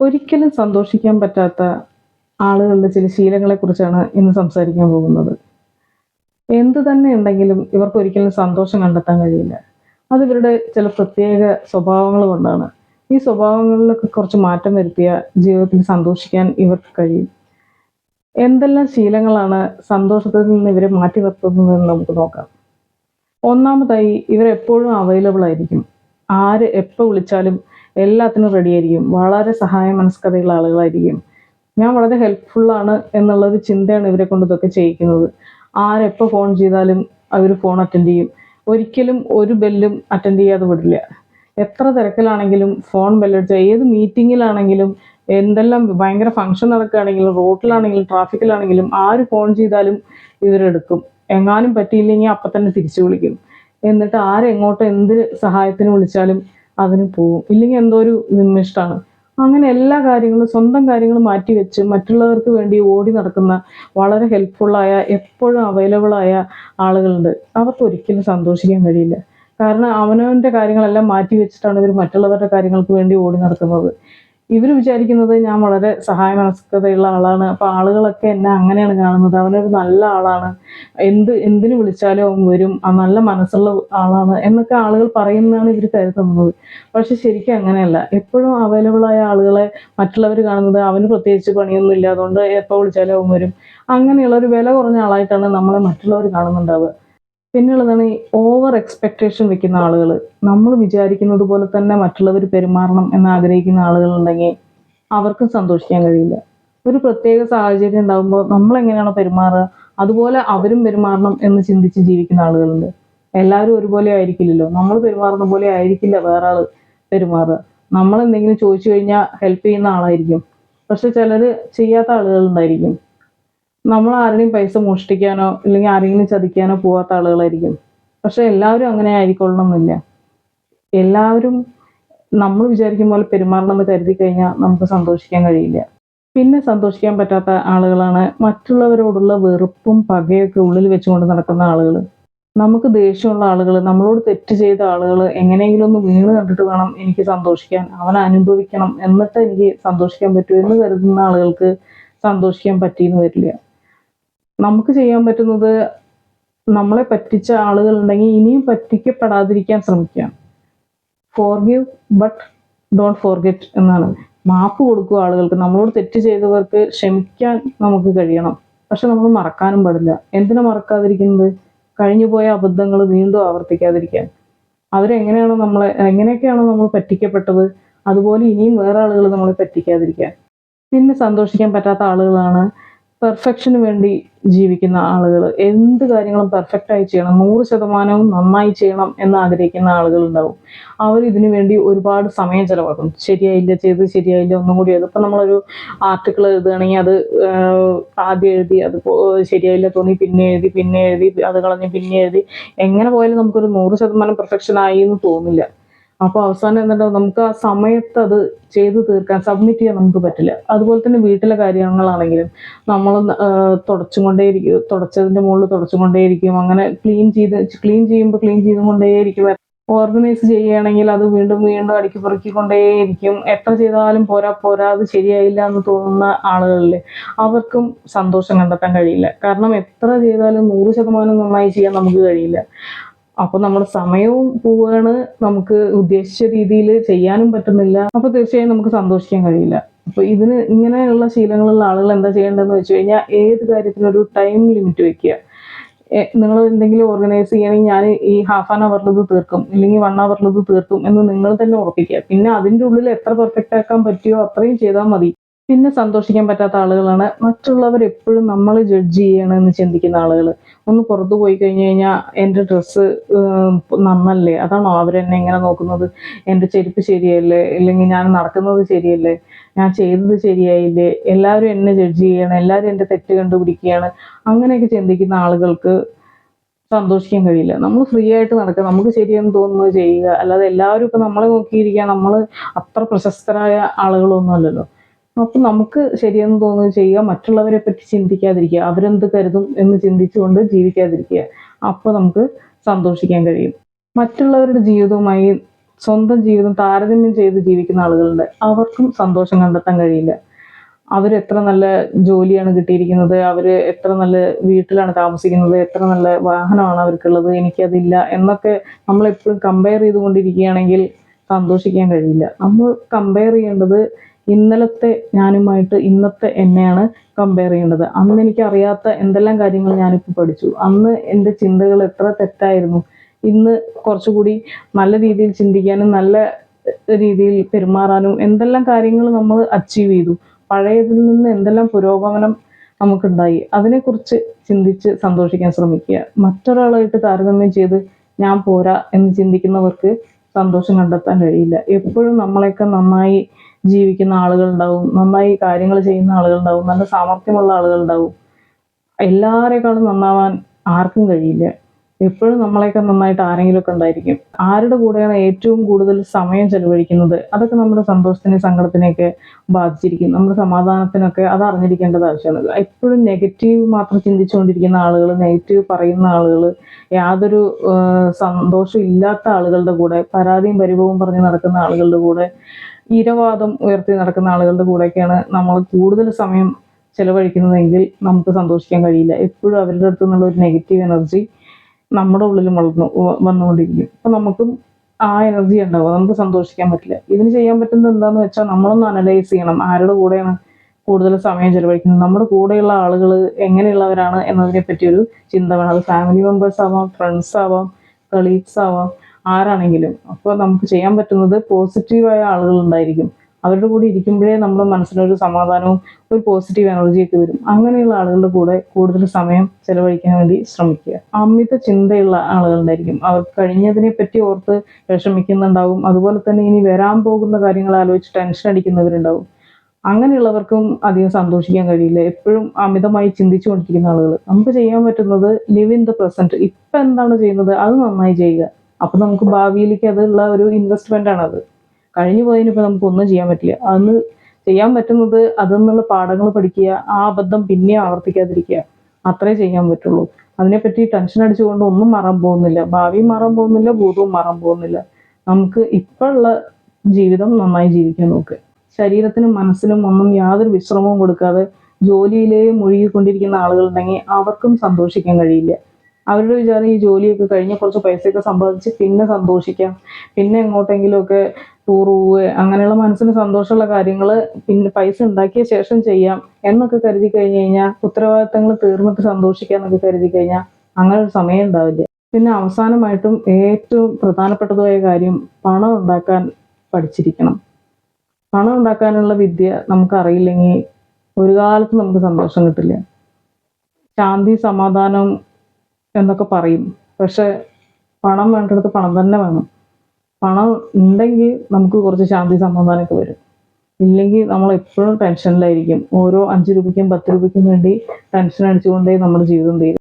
ഒരിക്കലും സന്തോഷിക്കാൻ പറ്റാത്ത ആളുകളുടെ ചില ശീലങ്ങളെക്കുറിച്ചാണ് ഇന്ന് സംസാരിക്കാൻ പോകുന്നത്. എന്തു തന്നെ ഉണ്ടെങ്കിലും ഇവർക്ക് ഒരിക്കലും സന്തോഷം കണ്ടെത്താൻ കഴിയില്ല. അത് ഇവരുടെ ചില പ്രത്യേക സ്വഭാവങ്ങൾ കൊണ്ടാണ്. ഈ സ്വഭാവങ്ങളിലൊക്കെ കുറച്ച് മാറ്റം വരുത്തിയ ജീവിതത്തിൽ സന്തോഷിക്കാൻ ഇവർക്ക് കഴിയും. എന്തെല്ലാം ശീലങ്ങളാണ് സന്തോഷത്തിൽ നിന്ന് ഇവരെ മാറ്റി നിർത്തുന്നതെന്ന് നമുക്ക് നോക്കാം. ഒന്നാമതായി ഇവരെപ്പോഴും അവൈലബിൾ ആയിരിക്കും. ആര് എപ്പോൾ വിളിച്ചാലും എല്ലാത്തിനും റെഡി ആയിരിക്കും. വളരെ സഹായ മനസ്കതയുള്ള ആളുകളായിരിക്കും. ഞാൻ വളരെ ഹെൽപ്ഫുള്ളാണ് എന്നുള്ളൊരു ചിന്തയാണ് ഇവരെ കൊണ്ട് ഇതൊക്കെ ചെയ്യിക്കുന്നത്. ആരെപ്പോൾ ഫോൺ ചെയ്താലും അവർ ഫോൺ അറ്റൻഡ് ചെയ്യും. ഒരിക്കലും ഒരു ബെല്ലും അറ്റൻഡ് ചെയ്യാതെ വിടില്ല. എത്ര തിരക്കിലാണെങ്കിലും ഫോൺ ബെല്ലടിച്ച ഏത് മീറ്റിങ്ങിലാണെങ്കിലും എന്തെല്ലാം ഭയങ്കര ഫംഗ്ഷൻ നടക്കുകയാണെങ്കിലും റോഡിലാണെങ്കിലും ട്രാഫിക്കിലാണെങ്കിലും ആര് ഫോൺ ചെയ്താലും ഇവരെടുക്കും എങ്ങാനും പറ്റിയില്ലെങ്കിൽ അപ്പം തന്നെ തിരിച്ചു വിളിക്കും. എന്നിട്ട് ആരെങ്ങോട്ട് എന്ത് സഹായത്തിന് വിളിച്ചാലും അതിന് പോവും. ഇല്ലെങ്കിൽ എന്തോ ഒരു നിമിഷമാണ് അങ്ങനെ എല്ലാ കാര്യങ്ങളും സ്വന്തം കാര്യങ്ങൾ മാറ്റിവെച്ച് മറ്റുള്ളവർക്ക് വേണ്ടി ഓടി നടക്കുന്ന വളരെ ഹെൽപ്ഫുള്ളായ എപ്പോഴും അവൈലബിളായ ആളുകളുണ്ട്. അവർക്ക് ഒരിക്കലും സന്തോഷിക്കാൻ കഴിയില്ല. കാരണം അവനവന്റെ കാര്യങ്ങളെല്ലാം മാറ്റി വെച്ചിട്ടാണ് ഇവർ മറ്റുള്ളവരുടെ കാര്യങ്ങൾക്ക് വേണ്ടി ഓടി നടക്കുന്നത്. ഇവർ വിചാരിക്കുന്നത് ഞാൻ വളരെ സഹായ മനസ്കതയുള്ള ആളാണ്. അപ്പോൾ ആളുകളൊക്കെ എന്നെ അങ്ങനെയാണ് കാണുന്നത്. അവനൊരു നല്ല ആളാണ്. എന്ത് എന്തിനു വിളിച്ചാലും അവൻ വരും. ആ നല്ല മനസ്സുള്ള ആളാണ് എന്നൊക്കെ ആളുകൾ പറയുന്നതാണ് ഇവർ കരുതുന്നത്. പക്ഷെ ശരിക്കും അങ്ങനെയല്ല. എപ്പോഴും അവൈലബിൾ ആയ ആളുകളെ മറ്റുള്ളവർ കാണുന്നത് അവന് പ്രത്യേകിച്ച് പണിയൊന്നും ഇല്ല അതുകൊണ്ട് എപ്പോൾ വിളിച്ചാലും അവൻ വരും. അങ്ങനെയുള്ള ഒരു വില കുറഞ്ഞ ആളായിട്ടാണ് നമ്മളെ മറ്റുള്ളവർ കാണുന്നുണ്ടാവുക. പിന്നെയുള്ളതാണ് ഈ ഓവർ എക്സ്പെക്റ്റേഷൻ വെക്കുന്ന ആളുകൾ നമ്മൾ വിചാരിക്കുന്നത് പോലെ തന്നെ മറ്റുള്ളവർ പെരുമാറണം എന്ന് ആഗ്രഹിക്കുന്ന ആളുകളുണ്ടെങ്കിൽ അവർക്കും സന്തോഷിക്കാൻ കഴിയില്ല. ഒരു പ്രത്യേക സാഹചര്യം ഉണ്ടാകുമ്പോൾ നമ്മൾ എങ്ങനെയാണോ പെരുമാറുക അതുപോലെ അവരും പെരുമാറണം എന്ന് ചിന്തിച്ച് ജീവിക്കുന്ന ആളുകളുണ്ട്. എല്ലാവരും ഒരുപോലെ ആയിരിക്കില്ലല്ലോ. നമ്മൾ പെരുമാറുന്ന പോലെ ആയിരിക്കില്ല വേറെ ആൾ പെരുമാറുക. നമ്മൾ എന്തെങ്കിലും ചോദിച്ചു കഴിഞ്ഞാൽ ഹെൽപ്പ് ചെയ്യുന്ന ആളായിരിക്കും. പക്ഷെ ചിലർ ചെയ്യാത്ത ആളുകളുണ്ടായിരിക്കും നമ്മൾ ആരുടെയും പൈസ മോഷ്ടിക്കാനോ ഇല്ലെങ്കിൽ ആരെങ്കിലും ചതിക്കാനോ പോവാത്ത ആളുകളായിരിക്കും. പക്ഷെ എല്ലാവരും അങ്ങനെ ആയിക്കൊള്ളണമെന്നില്ല എല്ലാവരും നമ്മൾ വിചാരിക്കും പോലെ പെരുമാറണം എന്ന് കരുതി കഴിഞ്ഞാൽ നമുക്ക് സന്തോഷിക്കാൻ കഴിയില്ല. പിന്നെ സന്തോഷിക്കാൻ പറ്റാത്ത ആളുകളാണ് മറ്റുള്ളവരോടുള്ള വെറുപ്പും പകയൊക്കെ ഉള്ളിൽ വെച്ചുകൊണ്ട് നടക്കുന്ന ആളുകൾ നമുക്ക് ദേഷ്യമുള്ള ആളുകൾ നമ്മളോട് തെറ്റ് ചെയ്ത ആളുകൾ എങ്ങനെയെങ്കിലും ഒന്ന് വീണ് കണ്ടിട്ട് വേണം എനിക്ക് സന്തോഷിക്കാൻ. അവൻ അനുഭവിക്കണം എന്നിട്ട് എനിക്ക് സന്തോഷിക്കാൻ പറ്റൂ എന്ന് കരുതുന്ന ആളുകൾക്ക് സന്തോഷിക്കാൻ പറ്റിയെന്ന് വരില്ല. നമുക്ക് ചെയ്യാൻ പറ്റുന്നത് നമ്മളെ പറ്റിച്ച ആളുകൾ ഉണ്ടെങ്കിൽ ഇനിയും പറ്റിക്കപ്പെടാതിരിക്കാൻ ശ്രമിക്കാം. ഫോർഗീവ് ബട്ട് ഡോണ്ട് ഫോർഗെറ്റ് എന്നാണ്. മാപ്പ് കൊടുക്കുക ആളുകൾക്ക്. നമ്മളോട് തെറ്റ് ചെയ്തവർക്ക് ക്ഷമിക്കാൻ നമുക്ക് കഴിയണം. പക്ഷെ നമ്മൾ മറക്കാനും പാടില്ല. എന്തിനാ മറക്കാതിരിക്കുന്നത്? കഴിഞ്ഞു പോയ അബദ്ധങ്ങൾ വീണ്ടും ആവർത്തിക്കാതിരിക്കാൻ. അവരെങ്ങനെയാണോ നമ്മളെ എങ്ങനെയൊക്കെയാണോ നമ്മൾ പറ്റിക്കപ്പെട്ടത്? അതുപോലെ ഇനിയും വേറെ ആളുകൾ നമ്മളെ പറ്റിക്കാതിരിക്കാൻ. പിന്നെ സന്തോഷിക്കാൻ പറ്റാത്ത ആളുകളാണ് പെർഫെക്ഷന് വേണ്ടി ജീവിക്കുന്ന ആളുകൾ എന്ത് കാര്യങ്ങളും പെർഫെക്റ്റായി ചെയ്യണം നൂറ് ശതമാനവും നന്നായി ചെയ്യണം എന്ന് ആഗ്രഹിക്കുന്ന ആളുകൾ ഉണ്ടാവും അവർ ഇതിനു വേണ്ടി ഒരുപാട് സമയം ചെലവാക്കും. ശരിയായില്ല ചെയ്ത് ശരിയായില്ല ഒന്നും കൂടി അതിപ്പോൾ നമ്മളൊരു ആർട്ടിക്കിൾ എഴുതുകയാണെങ്കിൽ അത് ആദ്യം എഴുതി അത് ശരിയായില്ല തോന്നി പിന്നെ എഴുതി പിന്നെ എഴുതി അത് കളഞ്ഞ് പിന്നെ എഴുതി. എങ്ങനെ പോയാലും നമുക്കൊരു നൂറ് ശതമാനം പെർഫെക്ഷൻ ആയി എന്ന് തോന്നില്ല. അപ്പോൾ അവസാനം എന്നിട്ട് നമുക്ക് ആ സമയത്ത് അത് ചെയ്തു തീർക്കാൻ സബ്മിറ്റ് ചെയ്യാൻ നമുക്ക് പറ്റില്ല. അതുപോലെ തന്നെ വീട്ടിലെ കാര്യങ്ങളാണെങ്കിലും നമ്മൾ തുടച്ചും കൊണ്ടേയിരിക്കും തുടച്ചതിന്റെ മുകളിൽ തുടച്ചും കൊണ്ടേയിരിക്കും അങ്ങനെ ക്ലീൻ ചെയ്ത് ക്ലീൻ ചെയ്യുമ്പോൾ ക്ലീൻ ചെയ്തുകൊണ്ടേയിരിക്കും. ഓർഗനൈസ് ചെയ്യുകയാണെങ്കിൽ അത് വീണ്ടും വീണ്ടും അടുക്കി പെറുക്കിക്കൊണ്ടേയിരിക്കും. എത്ര ചെയ്താലും പോരാ പോരാ അത് ശരിയായില്ല എന്ന് തോന്നുന്ന ആളുകളിൽ അവർക്കും സന്തോഷം കണ്ടെത്താൻ കഴിയില്ല. കാരണം എത്ര ചെയ്താലും നൂറ് ശതമാനം നന്നായി ചെയ്യാൻ നമുക്ക് കഴിയില്ല. അപ്പോൾ നമ്മുടെ സമയവും പോവുകയാണ് നമുക്ക് ഉദ്ദേശിച്ച രീതിയിൽ ചെയ്യാനും പറ്റുന്നില്ല. അപ്പോൾ തീർച്ചയായും നമുക്ക് സന്തോഷിക്കാൻ കഴിയില്ല. അപ്പോൾ ഇതിന് ഇങ്ങനെയുള്ള ശീലങ്ങളുള്ള ആളുകൾ എന്താ ചെയ്യേണ്ടതെന്ന് വെച്ച് കഴിഞ്ഞാൽ ഏത് കാര്യത്തിനും ഒരു ടൈം ലിമിറ്റ് വെക്കുക. നിങ്ങൾ എന്തെങ്കിലും ഓർഗനൈസ് ചെയ്യണമെങ്കിൽ ഞാൻ ഈ ഹാഫ് ആൻ അവറിൽ ഇത് തീർക്കും ഇല്ലെങ്കിൽ വൺ അവറിൽ ഇത് തീർക്കും എന്ന് നിങ്ങൾ തന്നെ ഉറപ്പിക്കുക. പിന്നെ അതിന്റെ ഉള്ളിൽ എത്ര പെർഫെക്റ്റ് ആക്കാൻ പറ്റിയോ അത്രയും ചെയ്താൽ മതി. പിന്നെ സന്തോഷിക്കാൻ പറ്റാത്ത ആളുകളാണ് മറ്റുള്ളവർ എപ്പോഴും നമ്മൾ ജഡ്ജ് ചെയ്യണമെന്ന് ചിന്തിക്കുന്ന ആളുകൾ ഒന്ന് പുറത്തു പോയി കഴിഞ്ഞു കഴിഞ്ഞാൽ എന്റെ ഡ്രസ്സ് നന്നല്ലേ? അതാണോ അവരെന്നെ എങ്ങനെ നോക്കുന്നത്? എന്റെ ചെരുപ്പ് ശരിയല്ലേ? ഇല്ലെങ്കിൽ ഞാൻ നടക്കുന്നത് ശരിയല്ലേ? ഞാൻ ചെയ്തത് ശരിയായില്ലേ? എല്ലാവരും എന്നെ ജഡ്ജ് ചെയ്യണം. എല്ലാവരും എന്റെ തെറ്റ് കണ്ടുപിടിക്കുകയാണ്. അങ്ങനെയൊക്കെ ചിന്തിക്കുന്ന ആളുകൾക്ക് സന്തോഷിക്കാൻ കഴിയില്ല. നമ്മൾ ഫ്രീ ആയിട്ട് നടക്കുക. നമുക്ക് ശരിയെന്ന് തോന്നുന്നത് ചെയ്യുക. അല്ലാതെ എല്ലാവരും ഇപ്പം നമ്മളെ നോക്കിയിരിക്കുക. നമ്മൾ അത്ര പ്രശസ്തരായ ആളുകളൊന്നും അല്ലല്ലോ. അപ്പം നമുക്ക് ശരിയെന്ന് തോന്നുന്നത് ചെയ്യുക മറ്റുള്ളവരെ പറ്റി ചിന്തിക്കാതിരിക്കുക അവരെന്ത് കരുതും എന്ന് ചിന്തിച്ചുകൊണ്ട് ജീവിക്കാതിരിക്കുക. അപ്പോൾ നമുക്ക് സന്തോഷിക്കാൻ കഴിയും. മറ്റുള്ളവരുടെ ജീവിതവുമായി സ്വന്തം ജീവിതം താരതമ്യം ചെയ്ത് ജീവിക്കുന്ന ആളുകളുണ്ട്. അവർക്കും സന്തോഷം കണ്ടെത്താൻ കഴിയില്ല. അവർ എത്ര നല്ല ജോലിയാണ് കിട്ടിയിരിക്കുന്നത് അവർ എത്ര നല്ല വീട്ടിലാണ് താമസിക്കുന്നത് എത്ര നല്ല വാഹനമാണ് അവർക്കുള്ളത് എനിക്കതില്ല എന്നൊക്കെ നമ്മളെപ്പോഴും കമ്പയർ ചെയ്തുകൊണ്ടിരിക്കുകയാണെങ്കിൽ സന്തോഷിക്കാൻ കഴിയില്ല. നമ്മൾ കമ്പയർ ചെയ്യേണ്ടത് ഇന്നലത്തെ ഞാനുമായിട്ട് ഇന്നത്തെ എന്നെയാണ് കമ്പയർ ചെയ്യേണ്ടത്. അന്ന് എനിക്ക് അറിയാത്ത എന്തെല്ലാം കാര്യങ്ങൾ ഞാനിപ്പോൾ പഠിച്ചു. അന്ന് എന്റെ ചിന്തകൾ എത്ര തെറ്റായിരുന്നു. ഇന്ന് കുറച്ചുകൂടി നല്ല രീതിയിൽ ചിന്തിക്കാനും നല്ല രീതിയിൽ പെരുമാറാനും എന്തെല്ലാം കാര്യങ്ങൾ നമ്മൾ അച്ചീവ് ചെയ്തു. പഴയതിൽ നിന്ന് എന്തെല്ലാം പുരോഗമനം നമുക്കുണ്ടായി. അതിനെക്കുറിച്ച് ചിന്തിച്ച് സന്തോഷിക്കാൻ ശ്രമിക്കുക. മറ്റൊരാളായിട്ട് താരതമ്യം ചെയ്ത് ഞാൻ പോരാ എന്ന് ചിന്തിക്കുന്നവർക്ക് സന്തോഷം കണ്ടെത്താൻ കഴിയില്ല. എപ്പോഴും നമ്മളെയൊക്കെ നന്നായി ജീവിക്കുന്ന ആളുകളുണ്ടാവും നന്നായി കാര്യങ്ങൾ ചെയ്യുന്ന ആളുകളുണ്ടാവും നല്ല സാമർഥ്യമുള്ള ആളുകളുണ്ടാവും. എല്ലാവരെക്കാളും നന്നാവാൻ ആർക്കും കഴിയില്ല. എപ്പോഴും നമ്മളെയൊക്കെ നന്നായിട്ട് ആരെങ്കിലുമൊക്കെ ഉണ്ടായിരിക്കും. ആരുടെ കൂടെയാണ് ഏറ്റവും കൂടുതൽ സമയം ചെലവഴിക്കുന്നത്? അതൊക്കെ നമ്മുടെ സന്തോഷത്തിനെ സങ്കടത്തിനെയൊക്കെ ബാധിച്ചിരിക്കും. നമ്മുടെ സമാധാനത്തിനൊക്കെ അത് അറിഞ്ഞിരിക്കേണ്ടത് ആവശ്യമാണ്. എപ്പോഴും നെഗറ്റീവ് മാത്രം ചിന്തിച്ചുകൊണ്ടിരിക്കുന്ന ആളുകൾ നെഗറ്റീവ് പറയുന്ന ആളുകൾ യാതൊരു സന്തോഷം ഇല്ലാത്ത ആളുകളുടെ കൂടെ പരാതിയും പരിഭവവും പറഞ്ഞ് നടക്കുന്ന ആളുകളുടെ കൂടെ ഇരവാദം ഉയർത്തി നടക്കുന്ന ആളുകളുടെ കൂടെയൊക്കെയാണ് നമ്മൾ കൂടുതൽ സമയം ചെലവഴിക്കുന്നതെങ്കിൽ നമുക്ക് സന്തോഷിക്കാൻ കഴിയില്ല. എപ്പോഴും അവരുടെ അടുത്ത് നിന്നുള്ള ഒരു നെഗറ്റീവ് എനർജി നമ്മുടെ ഉള്ളിൽ വളർന്നു വന്നുകൊണ്ടിരിക്കും. അപ്പൊ നമുക്കും ആ എനർജി ഉണ്ടാവും. നമുക്ക് സന്തോഷിക്കാൻ പറ്റില്ല. ഇതിന് ചെയ്യാൻ പറ്റുന്നത് എന്താന്ന് വെച്ചാൽ നമ്മളൊന്ന് അനലൈസ് ചെയ്യണം. ആരുടെ കൂടെയാണ് കൂടുതൽ സമയം ചെലവഴിക്കുന്നത്? നമ്മുടെ കൂടെയുള്ള ആളുകൾ എങ്ങനെയുള്ളവരാണ് എന്നതിനെ പറ്റിയൊരു ചിന്ത വേണം. അത് ഫാമിലി മെമ്പേഴ്സ് ആവാം ഫ്രണ്ട്സ് ആവാം കളീഗ്സ് ആവാം. ആരാണെങ്കിലും. അപ്പോൾ നമുക്ക് ചെയ്യാൻ പറ്റുന്നത് പോസിറ്റീവായ ആളുകൾ ഉണ്ടായിരിക്കും. അവരുടെ കൂടെ ഇരിക്കുമ്പോഴേ നമ്മുടെ മനസ്സിനൊരു സമാധാനവും ഒരു പോസിറ്റീവ് എനർജിയൊക്കെ വരും. അങ്ങനെയുള്ള ആളുകളുടെ കൂടെ കൂടുതൽ സമയം ചെലവഴിക്കാൻ വേണ്ടി ശ്രമിക്കുക. അമിത ചിന്തയുള്ള ആളുകളുണ്ടായിരിക്കും അവർ കഴിഞ്ഞതിനെ പറ്റി ഓർത്ത് വിഷമിക്കുന്നുണ്ടാവും. അതുപോലെ തന്നെ ഇനി വരാൻ പോകുന്ന കാര്യങ്ങൾ ആലോചിച്ച് ടെൻഷൻ അടിക്കുന്നവരുണ്ടാവും. അങ്ങനെയുള്ളവർക്കും അധികം സന്തോഷിക്കാൻ കഴിയില്ല. എപ്പോഴും അമിതമായി ചിന്തിച്ചുകൊണ്ടിരിക്കുന്ന ആളുകൾ. നമുക്ക് ചെയ്യാൻ പറ്റുന്നത് ലിവ് ഇൻ ദ പ്രസന്റ് ഇപ്പം എന്താണ് ചെയ്യുന്നത്? അത് നന്നായി ചെയ്യുക. അപ്പം നമുക്ക് ഭാവിയിലേക്ക് അതുള്ള ഒരു ഇൻവെസ്റ്റ്മെന്റ് ആണ് അത് കഴിഞ്ഞു പോയതിന് ഇപ്പൊ നമുക്ക് ഒന്നും ചെയ്യാൻ പറ്റില്ല. അന്ന് ചെയ്യാൻ പറ്റുന്നത് അതിൽ നിന്നുള്ള പാഠങ്ങൾ പഠിക്കുക ആ അബദ്ധം പിന്നെയും ആവർത്തിക്കാതിരിക്കുക. അത്രേ ചെയ്യാൻ പറ്റുള്ളൂ. അതിനെപ്പറ്റി ടെൻഷൻ അടിച്ചുകൊണ്ട് ഒന്നും മാറാൻ പോകുന്നില്ല. ഭാവി മാറാൻ പോകുന്നില്ല ഭൂതവും മാറാൻ പോകുന്നില്ല. നമുക്ക് ഇപ്പോഴുള്ള ജീവിതം നന്നായി ജീവിക്കാൻ നോക്ക്. ശരീരത്തിനും മനസ്സിനും ഒന്നും യാതൊരു വിശ്രമവും കൊടുക്കാതെ ജോലിയിലേ മുഴുകിക്കൊണ്ടിരിക്കുന്ന ആളുകളുണ്ടെങ്കിൽ അവർക്കും സന്തോഷിക്കാൻ കഴിയില്ല. അവരുടെ വിചാരം ഈ ജോലിയൊക്കെ കഴിഞ്ഞ് കുറച്ച് പൈസയൊക്കെ സമ്പാദിച്ച് പിന്നെ സന്തോഷിക്കാം. പിന്നെ എങ്ങോട്ടെങ്കിലുമൊക്കെ ടൂർ പോവുക. അങ്ങനെയുള്ള മനസ്സിന് സന്തോഷമുള്ള കാര്യങ്ങൾ പിന്നെ പൈസ ഉണ്ടാക്കിയ ശേഷം ചെയ്യാം എന്നൊക്കെ കരുതി കഴിഞ്ഞു കഴിഞ്ഞാൽ ഉത്തരവാദിത്തങ്ങൾ തീർന്നിട്ട് സന്തോഷിക്കാന്നൊക്കെ കരുതി കഴിഞ്ഞാൽ അങ്ങനെ ഒരു സമയം ഉണ്ടാവില്ല. പിന്നെ അവസാനമായിട്ടും ഏറ്റവും പ്രധാനപ്പെട്ടതുമായ കാര്യം പണം ഉണ്ടാക്കാൻ പഠിച്ചിരിക്കണം. പണം ഉണ്ടാക്കാനുള്ള വിദ്യ നമുക്കറിയില്ലെങ്കിൽ ഒരു കാലത്ത് നമുക്ക് സന്തോഷം കിട്ടില്ല. ശാന്തി സമാധാനം എന്നൊക്കെ പറയും. പക്ഷെ പണം വേണ്ടിടത്ത് പണം തന്നെ വേണം. പണം ഉണ്ടെങ്കിൽ നമുക്ക് കുറച്ച് ശാന്തി സമാധാനമൊക്കെ വരും. ഇല്ലെങ്കിൽ നമ്മൾ എപ്പോഴും ടെൻഷനിലായിരിക്കും ഓരോ അഞ്ച് രൂപയ്ക്കും പത്ത് രൂപയ്ക്കും വേണ്ടി ടെൻഷൻ അടിച്ചുകൊണ്ടേ നമ്മുടെ ജീവിതം തീരും.